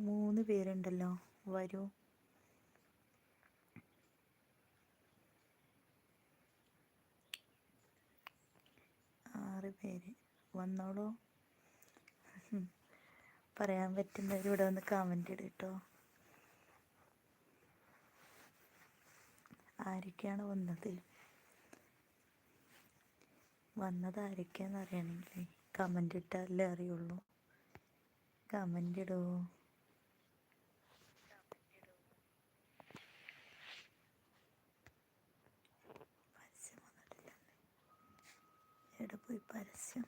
മൂന്ന് പേരുണ്ടല്ലോ. വരൂ. ആറ് പേര്. വന്നോളൂ. പറയാൻ പറ്റുന്നവർ ഇവിടെ വന്ന് കമന്റ് ഇട് കേട്ടോ ആരൊക്കെയാണ് വന്നത്? വന്നത് ആരൊക്കെയാണെന്ന് അറിയണമെങ്കിൽ കമന്റ് ഇട്ടാലേ അറിയുള്ളൂ. കമന്റ് ഇടൂ. എവിടെ പോയി പരസ്യം?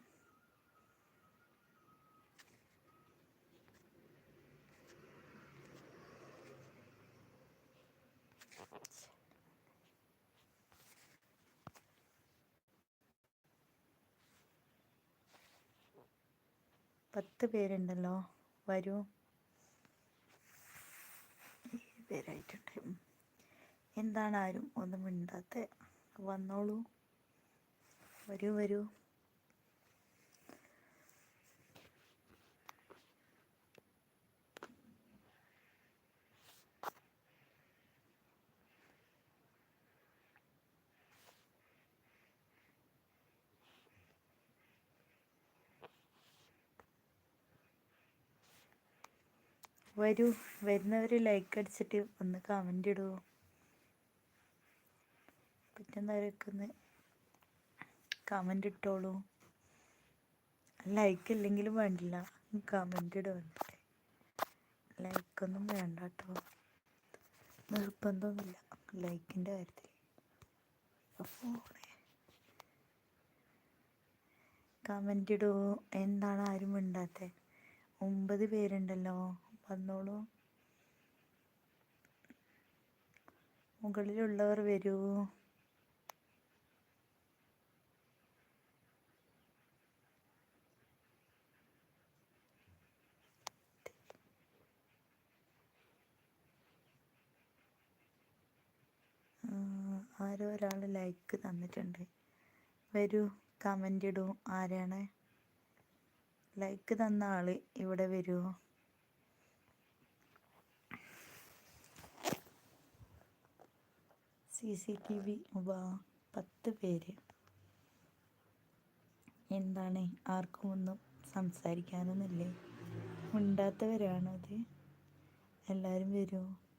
പത്ത് പേരുണ്ടല്ലോ. വരൂ. പേരായിട്ടുണ്ട്. എന്താണ് ആരും ഒന്നും മിണ്ടാത്ത? വന്നോളൂ. വരൂ വരൂ. വരൂ വരുന്നവർ ലൈക്ക് അടിച്ചിട്ട് ഒന്ന് കമന്റ് ഇടുമോ പറ്റുന്നവരൊക്കെ ഒന്ന് കമന്റ് ഇട്ടോളൂ. ലൈക്ക് ഇല്ലെങ്കിലും വേണ്ടില്ല. കമന്റ് ഇടുന്നുണ്ട് ലൈക്കൊന്നും വേണ്ട കേട്ടോ നിർബന്ധമൊന്നുമില്ല ലൈക്കിന്റെ കാര്യത്തിൽ. കമന്റ് ഇടൂ. എന്താണ് ആരും മിണ്ടാത്തത് ഒമ്പത് പേരുണ്ടല്ലോ. വന്നോളൂ. മുകളിലുള്ളവർ വരൂ ആ, ആരോ ഒരാൾ ലൈക്ക് തന്നിട്ടുണ്ട്. വരൂ കമന്റ് ഇടൂ ആരാണ്? ലൈക്ക് തന്ന ആൾ ഇവിടെ വരുമോ സി സി ടി വി വാ പത്ത് പേര്. എന്താണ്? ആർക്കും ഒന്നും സംസാരിക്കാനൊന്നുമില്ലേ? മിണ്ടാത്തവരാണോ അത്? എല്ലാവരും വരുമോ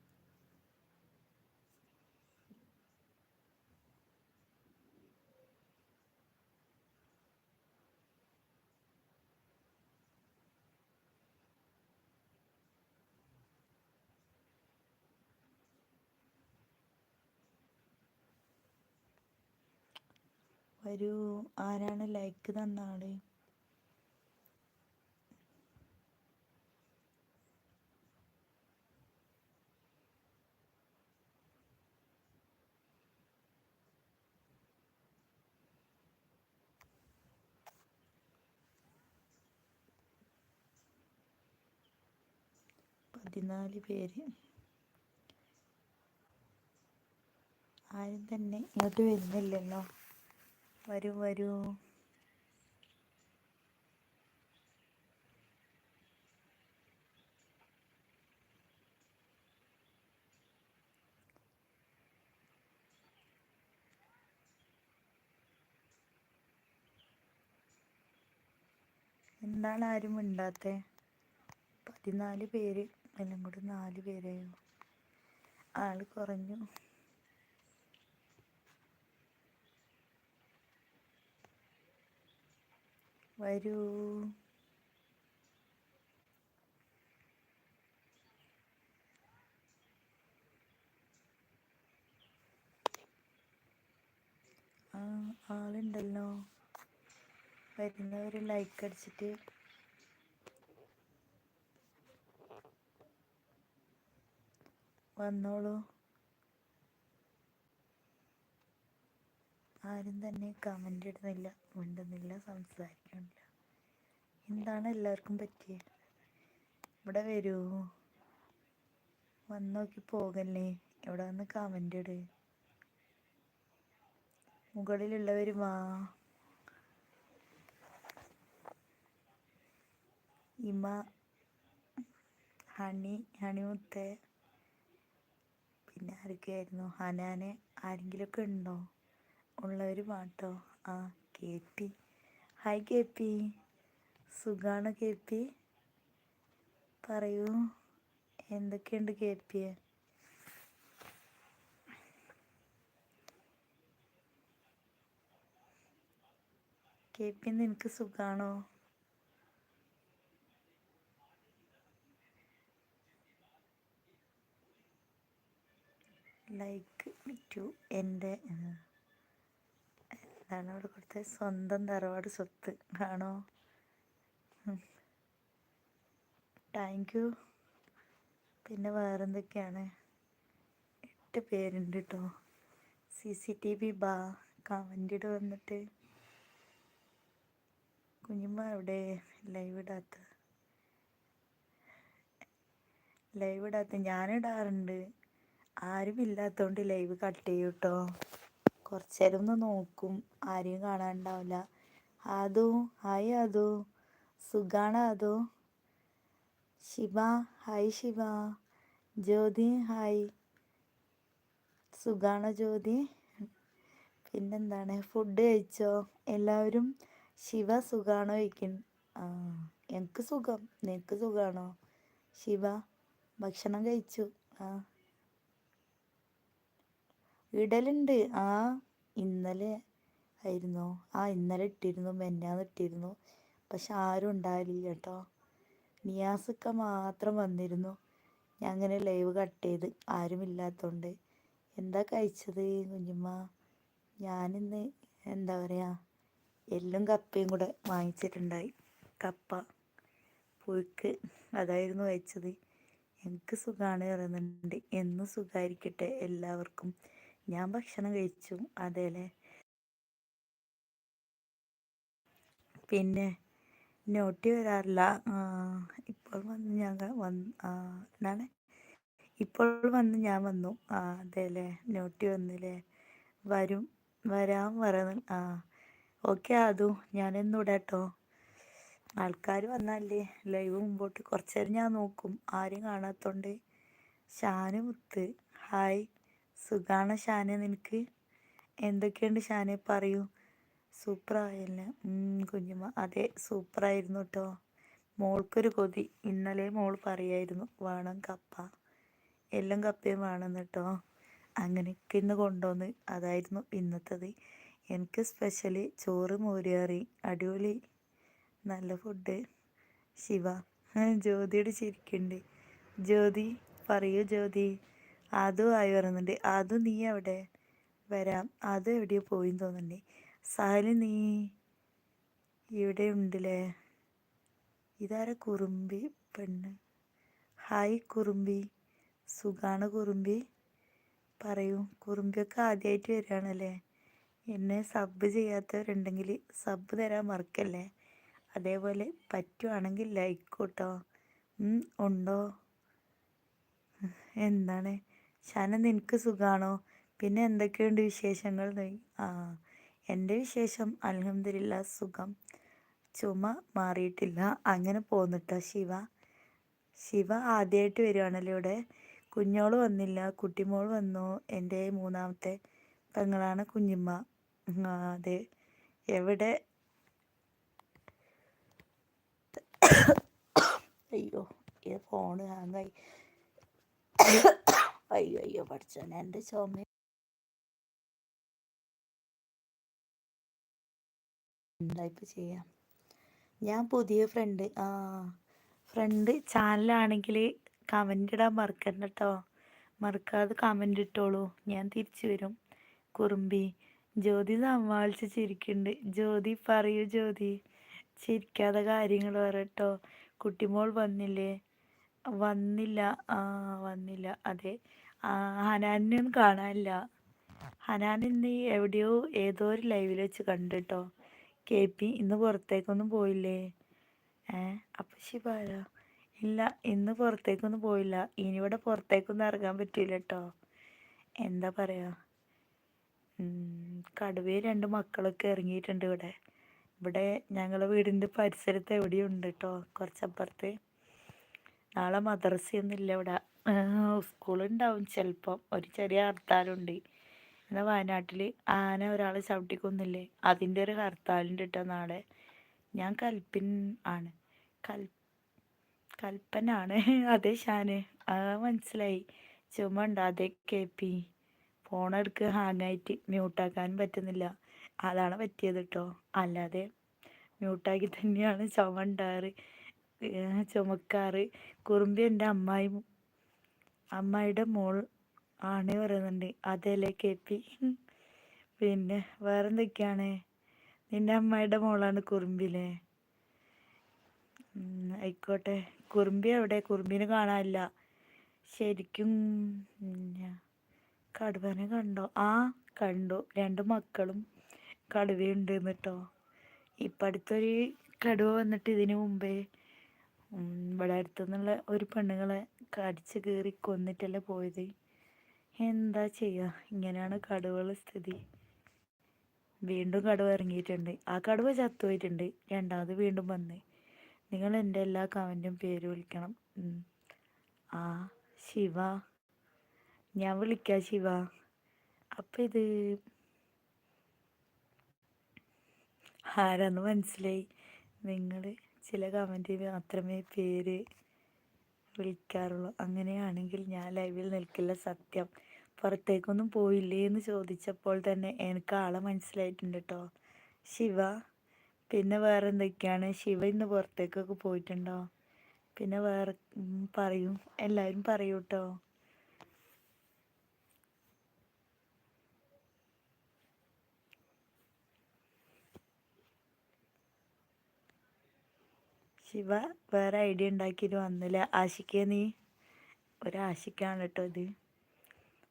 വരൂ ആരാണ് ലൈക്ക് തന്ന ആൾ? പതിനാല് പേര്. ആരും തന്നെ ഇങ്ങോട്ട് വരുന്നില്ലല്ലോ. വരൂ വരൂ. എന്താണ് ആരും മിണ്ടാത്തെ? പതിനാല് പേര് എല്ലാം നാല് പേരായോ? ആൾ കുറഞ്ഞു. വരൂ. ആ ആളുണ്ടല്ലോ. വരുന്നവർ ലൈക്ക് അടിച്ചിട്ട്. വന്നോളൂ. ആരും തന്നെ കമന്റ് ഇടുന്നില്ല. മിണ്ടുന്നില്ല സംസാരിക്കുന്നില്ല എന്താണ് എല്ലാവർക്കും പറ്റിയത് ഇവിടെ വരൂ. വന്ന് നോക്കി പോകല്ലേ? ഇവിടെ വന്ന് കമന്റ് ഇട്. മുകളിലുള്ളവർ വാ. ഇമ ഹണി ഹണിമുത്തേ. പിന്നെ ആരൊക്കെയായിരുന്നു? ഹനാനെ ആരെങ്കിലുമൊക്കെ ഉണ്ടോ? ഉള്ളവർ വാട്ടോ. ആ K P. Hi K P. സുഖാണ് കെ പി? പറയൂ എന്തൊക്കെയുണ്ട് കെ പി? കെ പി നിനക്ക് സുഖാണോ? ലൈക്ക് ടു എന്റെ എന്താണ് അവിടെ കൊടുത്ത സ്വന്തം തറവാട് സ്വത്ത്. ആണോ? താങ്ക് യു പിന്നെ വേറെന്തൊക്കെയാണ്? എട്ട് പേരുണ്ട് കേട്ടോ സി സി ടി വി ബാ. കമന്റിട് വന്നിട്ട്. കുഞ്ഞുമ്മ എവിടെ? ലൈവ് ഇടാത്ത. ലൈവ് ഇടാത്ത. ഞാനിടാറുണ്ട്. ആരും ഇല്ലാത്തതുകൊണ്ട് ലൈവ് കട്ട് ചെയ്യും കേട്ടോ കുറച്ച് നേരം ഒന്ന് നോക്കും. ആരെയും കാണാനുണ്ടാവില്ല ആദു ഹായ് ആദു. സുഖാണ് ആദു. Shiva hi Shiva Jyothi hi. സുഖാണ് ജ്യോതി. പിന്നെന്താണ്? ഫുഡ് കഴിച്ചോ? എല്ലാവരും? ശിവ സുഖാണോ ചോദിക്കും ആ എനിക്ക് സുഖം. നിനക്ക് സുഖാണോ? ശിവ ഭക്ഷണം കഴിച്ചു. ആ. ഇടലുണ്ട്. ആ ഇന്നലെ ആയിരുന്നു. ആ ഇന്നലെ ഇട്ടിരുന്നു മെന്നാന്ന് ഇട്ടിരുന്നു. പക്ഷെ ആരും ഉണ്ടാവില്ല കേട്ടോ. നിയാസൊക്കെ മാത്രം വന്നിരുന്നു. ഞാൻ അങ്ങനെ ലൈവ് കട്ട് ചെയ്ത്. ആരുമില്ലാത്തതുകൊണ്ട് എന്താ കഴിച്ചത് കുഞ്ഞുമ്മ? ഞാനിന്ന് എന്താ പറയുക എല്ലും കപ്പയും കൂടെ വാങ്ങിച്ചിട്ടുണ്ടായി. കപ്പ പുഴുക്ക് അതായിരുന്നു കഴിച്ചത്. എനിക്ക് സുഖമാണ് പറയുന്നുണ്ട്. എന്നും സുഖമായിരിക്കട്ടെ എല്ലാവർക്കും. ഞാൻ ഭക്ഷണം കഴിച്ചു. അതേലെ പിന്നെ നോട്ടി വരാറില്ല. ഇപ്പോൾ വന്ന് ഞാൻ വന്ന് എന്താണ്? ഇപ്പോൾ വന്ന് ഞാൻ വന്നു. ആ അതെല്ലേ? നോട്ടി വന്നില്ലേ? വരും വരാൻ പറയുന്നു ആ ഓക്കെ അതു ഞാനെന്നും കേട്ടോ ആൾക്കാർ വന്നാലേ ലൈവ് മുമ്പോട്ട്. കുറച്ചേരം ഞാൻ നോക്കും. ആരും കാണാത്തോണ്ട്. ഷാനുമുത്ത്. ഹായ്. സുഖാണ് ഷാനെ നിനക്ക്? എന്തൊക്കെയുണ്ട് ഷാനെ? പറയൂ. സൂപ്പറായല്ലേ? കുഞ്ഞുമ്മ. അതെ സൂപ്പറായിരുന്നു കേട്ടോ മോൾക്കൊരു കൊതി. ഇന്നലെ മോൾ പറയായിരുന്നു വേണം കപ്പ. എല്ലാം കപ്പയും വേണം കേട്ടോ അങ്ങനെയൊക്കെ ഇന്ന് കൊണ്ടുവന്ന് അതായിരുന്നു ഇന്നത്തത്. എനിക്ക് സ്പെഷ്യലി ചോറ് മോരുകറി. അടിപൊളി. നല്ല ഫുഡ് ശിവ. ജ്യോതിയുടെ ചിരിക്കുന്നുണ്ട് ജ്യോതി പറയൂ ജ്യോതി. അതും ആയി പറയുന്നുണ്ട് അതും നീ എവിടെ വരാം. അതും എവിടെയോ പോയി തോന്നുന്നുണ്ട്. സഹലി നീ ഇവിടെ ഉണ്ടല്ലേ? ഇതാരെ കുറുമ്പി പെണ്ണ്? ഹായ് കുറുമ്പി. സുഖാണ് കുറുമ്പി. പറയൂ കുറുമ്പിയൊക്കെ ആദ്യമായിട്ട് വരികയാണല്ലേ? എന്നെ സബ് ചെയ്യാത്തവരുണ്ടെങ്കിൽ സബ് തരാൻ മറക്കല്ലേ? അതേപോലെ പറ്റുവാണെങ്കിൽ ലൈക്ക് കൂട്ടോ. ഉണ്ടോ? എന്താണ്? ഷാന നിനക്ക് സുഖാണോ? പിന്നെ എന്തൊക്കെയുണ്ട് വിശേഷങ്ങൾ? ആ എന്റെ വിശേഷം അലഹമില്ല സുഖം. ചുമ മാറിയിട്ടില്ല. അങ്ങനെ പോന്നിട്ടോ ശിവ. ശിവ ആദ്യമായിട്ട് വരുവാണല്ലോ ഇവിടെ. കുഞ്ഞോൾ വന്നില്ല. കുട്ടിമോൾ വന്നു. എന്റെ മൂന്നാമത്തെ പെങ്ങളാണ് കുഞ്ഞിമ്മ. അതെ. എവിടെ? അയ്യോ ഫോണ് ഹാങ്ങായി. അയ്യോ അയ്യോ പഠിച്ചോനെ എന്റെ എന്താ എന്തായിപ്പോൾ ചെയ്യാം? ഞാൻ പുതിയ ഫ്രണ്ട് ആ ഫ്രണ്ട് ചാനലാണെങ്കിൽ കമന്റ് ഇടാൻ മറക്കണ്ട കേട്ടോ മറക്കാതെ കമന്റ് ഇട്ടോളൂ. ഞാൻ തിരിച്ചു വരും. കുറുമ്പി ജ്യോതി സമ്മാളിച്ച് ചിരിക്കുന്നുണ്ട് ജ്യോതി പറയൂ ജ്യോതി. ചിരിക്കാതെ കാര്യങ്ങൾ പറയട്ടോ കുട്ടിമോൾ വന്നില്ലേ? വന്നില്ല. ആ വന്നില്ല. അതെ. ഹനാനെ ഒന്നും കാണാനില്ല. ഹനാൻ ഇന്ന് എവിടെയോ ഏതോ ഒരു ലൈവിൽ വെച്ച് കണ്ടിട്ടോ. കെ പി ഇന്ന് പുറത്തേക്കൊന്നും പോയില്ലേ? ഏ അപ്പം ശിവാര ഇല്ല ഇന്ന് പുറത്തേക്കൊന്നും പോയില്ല. ഇനി ഇവിടെ പുറത്തേക്കൊന്നും ഇറങ്ങാൻ പറ്റില്ല കേട്ടോ എന്താ പറയുക കടുവയെ രണ്ട് മക്കളൊക്കെ ഇറങ്ങിയിട്ടുണ്ട് ഇവിടെ. ഇവിടെ ഞങ്ങളെ വീടിന്റെ പരിസരത്ത് എവിടെയും ഉണ്ട് കേട്ടോ കുറച്ചപ്പുറത്ത്. നാളെ മദ്രസയൊന്നുമില്ല ഇവിടെ. സ്കൂളുണ്ടാവും ചിലപ്പം. ഒരു ചെറിയ ഹർത്താലുണ്ട്. എന്നാൽ വയനാട്ടിൽ ആന ഒരാളെ ചവിട്ടിക്കൊന്നില്ലേ? അതിന്റെ ഒരു ഹർത്താലുണ്ട് കേട്ടോ നാളെ? ഞാൻ കൽപ്പിൻ ആണ്. കൽ കൽപ്പനാണ്. അതെ ഷാന്. ആ മനസ്സിലായി. ചുമ ഉണ്ട്? അതെ കെ പി. ഫോൺ എടുക്കുക ഹാങ്ങായിട്ട് മ്യൂട്ടാക്കാനും പറ്റുന്നില്ല. അതാണ് പറ്റിയത് കേട്ടോ അല്ലാതെ മ്യൂട്ടാക്കി തന്നെയാണ് ചുമ ഉണ്ടാറ്. ചുമക്കാറ്. കുറുമ്പി എന്റെ അമ്മായി അമ്മായിയുടെ മോൾ ആണ് പറയുന്നുണ്ട് അതല്ലേ കെ പി പിന്നെ വേറെന്തൊക്കെയാണ്? നിന്റെ അമ്മയുടെ മോളാണ് കുറുമ്പിലെ. ആയിക്കോട്ടെ. കുറുമ്പി എവിടെ? കുറുമ്പിനെ കാണാനില്ല. ശരിക്കും കടുവനെ കണ്ടോ? ആ കണ്ടു. രണ്ട് മക്കളും കടുവയുണ്ട് എന്നിട്ടോ. ഇപ്പം അടുത്തൊരു കടുവ വന്നിട്ട് ഇതിനു മുമ്പേ ഇവിടെ അടുത്തുനിന്നുള്ള ഒരു പെണ്ണുങ്ങളെ കടിച്ച് കീറി കൊന്നിട്ടല്ലേ പോയത്. എന്താ ചെയ്യുക ഇങ്ങനെയാണ് കടുവകളുടെ സ്ഥിതി. വീണ്ടും കടുവ ഇറങ്ങിയിട്ടുണ്ട്. ആ കടുവ ചത്തുപോയിട്ടുണ്ട്. രണ്ടാമത് വീണ്ടും വന്ന്. നിങ്ങൾ എന്റെ എല്ലാ കമന്റും പേര് വിളിക്കണം. ആ ശിവ. ഞാൻ വിളിക്കാം ശിവ. അപ്പം ഇത് ആരാന്ന് മനസ്സിലായി. നിങ്ങൾ ചില കമന്റിൽ മാത്രമേ പേര് വിളിക്കാറുള്ളൂ. അങ്ങനെയാണെങ്കിൽ ഞാൻ ലൈവിൽ നിൽക്കില്ല സത്യം. പുറത്തേക്കൊന്നും പോയില്ലേ എന്ന് ചോദിച്ചപ്പോൾ തന്നെ എനിക്ക് ആളെ മനസ്സിലായിട്ടുണ്ട് കേട്ടോ ശിവ പിന്നെ വേറെ എന്തൊക്കെയാണ്? ശിവ ഇന്ന് പുറത്തേക്കൊക്കെ പോയിട്ടുണ്ടോ? പിന്നെ വേറെ പറയൂ. എല്ലാവരും പറയൂ കേട്ടോ ശിവ വേറെ ഐഡിയ ഉണ്ടാക്കിയിട്ട് വന്നില്ല. ആശിക്ക നീ? ഒരാശിക്കാണ് കേട്ടോ ഇത്.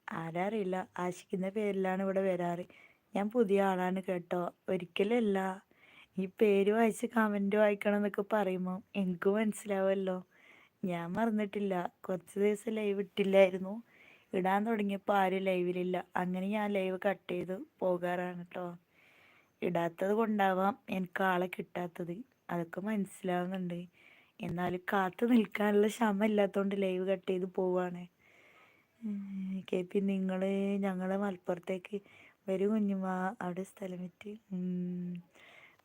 ആരാ അറിയില്ല ആശിക്കുന്ന പേരിലാണ് ഇവിടെ വരാറ്. ഞാൻ പുതിയ ആളാണ് കേട്ടോ. ഒരിക്കലല്ല. ഈ പേര് വായിച്ച് കമന്റ് വായിക്കണം എന്നൊക്കെ പറയുമ്പോൾ എനിക്ക് മനസ്സിലാവുമല്ലോ ഞാൻ മറന്നിട്ടില്ല. കുറച്ച് ദിവസം ലൈവ് ഇട്ടില്ലായിരുന്നു. ഇടാൻ തുടങ്ങിയപ്പോൾ ആരും ലൈവിലില്ല അങ്ങനെ ഞാൻ ലൈവ് കട്ട് ചെയ്ത് പോകാറാണ് കേട്ടോ. ഇടാത്തത് കൊണ്ടാവാം എനിക്ക് ആളെ കിട്ടാത്തത്. അതൊക്കെ മനസ്സിലാവുന്നുണ്ട്. എന്നാലും കാത്തു നിൽക്കാനുള്ള ക്ഷമ ഇല്ലാത്തതുകൊണ്ട് ലൈവ് കട്ട് ചെയ്ത് പോവാണ്. കെ പി നിങ്ങൾ ഞങ്ങളെ മലപ്പുറത്തേക്ക് വരൂ കുഞ്ഞുമാ അവിടെ സ്ഥലം വിറ്റ്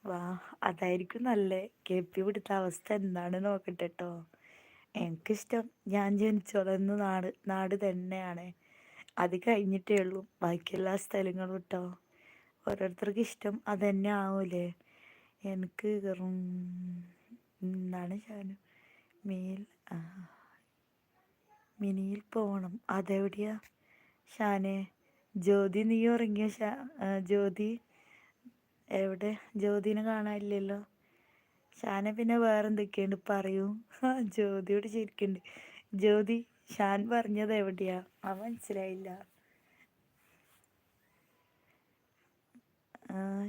വാ അതായിരിക്കും നല്ല? കെ പി ഇവിടുത്തെ അവസ്ഥ എന്താണ് നോക്കട്ടെ കേട്ടോ എനിക്കിഷ്ടം ഞാൻ ജനിച്ചോളുന്ന നാട് നാട് തന്നെയാണ്. അത് കഴിഞ്ഞിട്ടേ ഉള്ളൂ. ബാക്കിയെല്ലാ സ്ഥലങ്ങളും കേട്ടോ ഓരോരുത്തർക്ക് ഇഷ്ടം അതന്നെ ആവൂലേ? എനിക്ക് എന്താണ് ശാനു മേൽ മിനിയിൽ പോകണം. അതെവിടെയാ? ഷാനെ ജ്യോതി നീ ഉറങ്ങിയ? ജ്യോതി എവിടെ? ജ്യോതിനെ കാണാനില്ലല്ലോ. ഷാനെ പിന്നെ വേറെ എന്തൊക്കെയുണ്ട്? പറയൂ. ജ്യോതിയോട് ശരിക്കുണ്ട് ജ്യോതി ഷാൻ പറഞ്ഞത് എവിടെയാ? ആ മനസ്സിലായില്ല.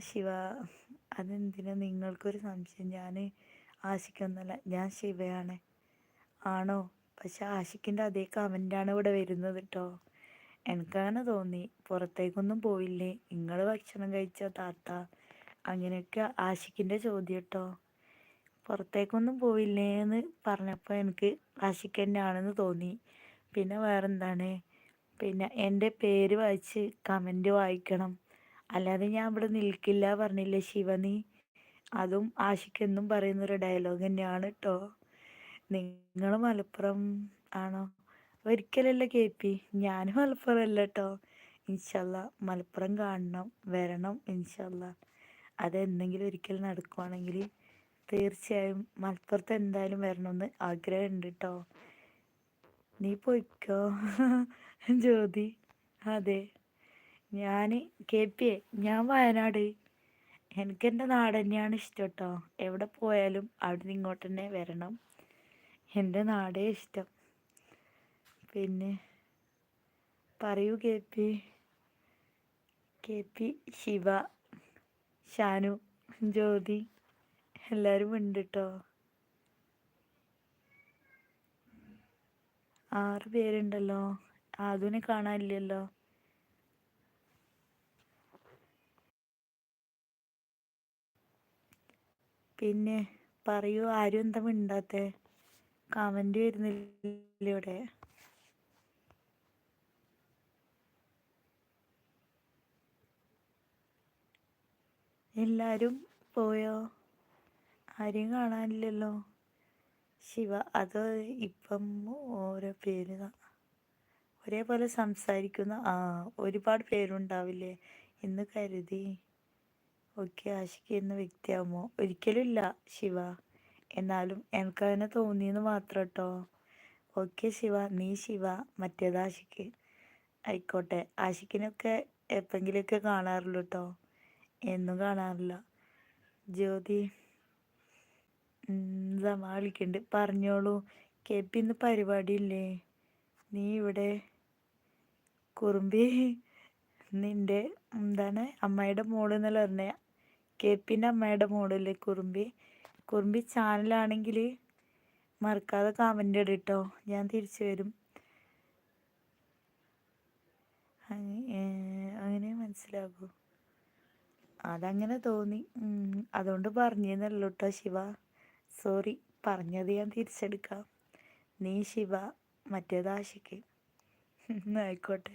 ശിവ അതെന്തിനാ നിങ്ങൾക്കൊരു സംശയം? ഞാൻ ആശിക്കൊന്നല്ല ഞാൻ ശിവയാണ്. ആണോ? പക്ഷെ ആശിക്കിന്റെ അതേ കമന്റാണ് ഇവിടെ വരുന്നത് കേട്ടോ എനിക്കങ്ങനെ തോന്നി. പുറത്തേക്കൊന്നും പോയില്ലേ? നിങ്ങൾ ഭക്ഷണം കഴിച്ച താത്ത? അങ്ങനെയൊക്കെ ആശിക്കിന്റെ ചോദ്യം കേട്ടോ പുറത്തേക്കൊന്നും പോയില്ലേ എന്ന് പറഞ്ഞപ്പോൾ എനിക്ക് ആഷിക്ക് തന്നെയാണെന്ന് തോന്നി. പിന്നെ വേറെന്താണ്? പിന്നെ എന്റെ പേര് വായിച്ച് കമന്റ് വായിക്കണം. അല്ലാതെ ഞാൻ ഇവിടെ നിൽക്കില്ല പറഞ്ഞില്ലേ ശിവനി അതും ആഷിക്കെന്നും പറയുന്നൊരു ഡയലോഗ് തന്നെയാണ് കേട്ടോ നിങ്ങൾ മലപ്പുറം ആണോ? ഒരിക്കലല്ല കെ പി. ഞാൻ മലപ്പുറം അല്ല കേട്ടോ ഇൻഷല്ല മലപ്പുറം കാണണം വരണം ഇൻഷല്ല അതെന്തെങ്കിലും ഒരിക്കൽ നടക്കുവാണെങ്കിൽ തീർച്ചയായും മലപ്പുറത്ത് എന്തായാലും വരണമെന്ന് ആഗ്രഹമുണ്ട് കേട്ടോ നീ പോയിക്കോ? ജ്യോതി. അതെ. ഞാൻ കെ പി ഞാൻ വയനാട്. എനിക്കെന്റെ നാട് തന്നെയാണ് ഇഷ്ടം കേട്ടോ എവിടെ പോയാലും അവിടെ നിന്ന് ഇങ്ങോട്ട് തന്നെ വരണം. എന്റെ നാടേ ഇഷ്ടം. പിന്നെ പറയൂ K P. K P Shiva Shanu Jyothi എല്ലാവരും ഉണ്ട് കേട്ടോ ആറ് പേരുണ്ടല്ലോ. ആദുവിനെ കാണാനില്ലല്ലോ. പിന്നെ പറയൂ ആരും എന്താ മിണ്ടാത്തെ? കമന്റ് വരുന്നില്ല ഇവിടെ? എല്ലാരും പോയോ? ആരെയും കാണാനില്ലല്ലോ. ശിവ അത് ഇപ്പം ഓരോ പേര് ഒരേപോലെ സംസാരിക്കുന്ന ആ ഒരുപാട് പേരുണ്ടാവില്ലേ? എന്ന് കരുതി. എന്ന വ്യക്തിയാവുമോ ഒരിക്കലും ഇല്ല ശിവ. എന്നാലും എനിക്കതിനെ തോന്നിയെന്ന് മാത്രം കേട്ടോ ഓക്കെ ശിവ നീ ശിവ മറ്റേത് ആഷിക്ക് ആയിക്കോട്ടെ ആഷിക്കിനൊക്കെ എപ്പെങ്കിലുമൊക്കെ കാണാറുള്ളൂ കേട്ടോ എന്നും കാണാറില്ല. ജ്യോതി സമാ പറഞ്ഞോളൂ കെ പി ഇന്ന് പരിപാടി ഇല്ലേ നീ ഇവിടെ കുറുമ്പി നിന്റെ എന്താണ് അമ്മയുടെ മോൾ എന്നല്ല പറഞ്ഞ? കെ പിന്റെ അമ്മയുടെ മോളല്ലേ കുറുമ്പി. കുറുമ്പി ചാനലാണെങ്കിൽ മറക്കാതെ കമന്റ് ഇടട്ടോ. ഞാൻ തിരിച്ചു വരും. അങ്ങനെ മനസ്സിലാകൂ. അതങ്ങനെ തോന്നി. അതുകൊണ്ട് പറഞ്ഞെന്നല്ലോ കേട്ടോ ശിവ. സോറി പറഞ്ഞത് ഞാൻ തിരിച്ചെടുക്കാം. നീ ശിവ മറ്റേത് ആശിക്ക്. ആയിക്കോട്ടെ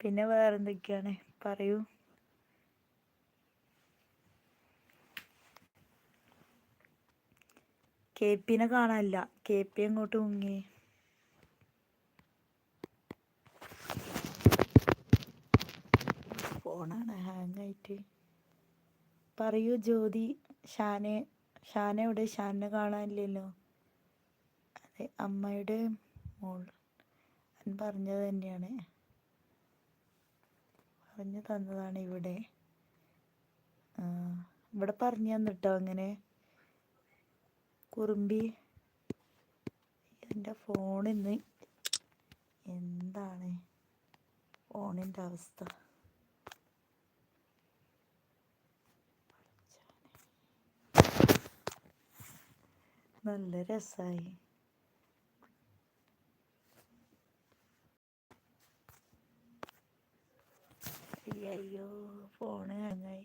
പിന്നെ വേറെന്തൊക്കെയാണ് പറയൂ. കെ പിനെ കാണാനില്ല. കെ പി അങ്ങോട്ട് മുങ്ങി? ഫോണാണ് ഹാങ് ആയിട്ട്. പറയൂ ജ്യോതി. ഷാനെ ഷാന എവിടെ? ഷാനെ കാണാനില്ലല്ലോ. അതെ അമ്മയുടെ മോൾ. പറഞ്ഞത് തന്നെയാണ്. പറഞ്ഞു തന്നതാണ് ഇവിടെ. ഇവിടെ പറഞ്ഞു തന്നിട്ടോ അങ്ങനെ? കുറുമ്പി എന്റെ ഫോണിന്ന് എന്താണ് ഫോണിന്റെ അവസ്ഥ? നല്ല രസമായി അയ്യോ ഫോണ് ഹാങ്ങായി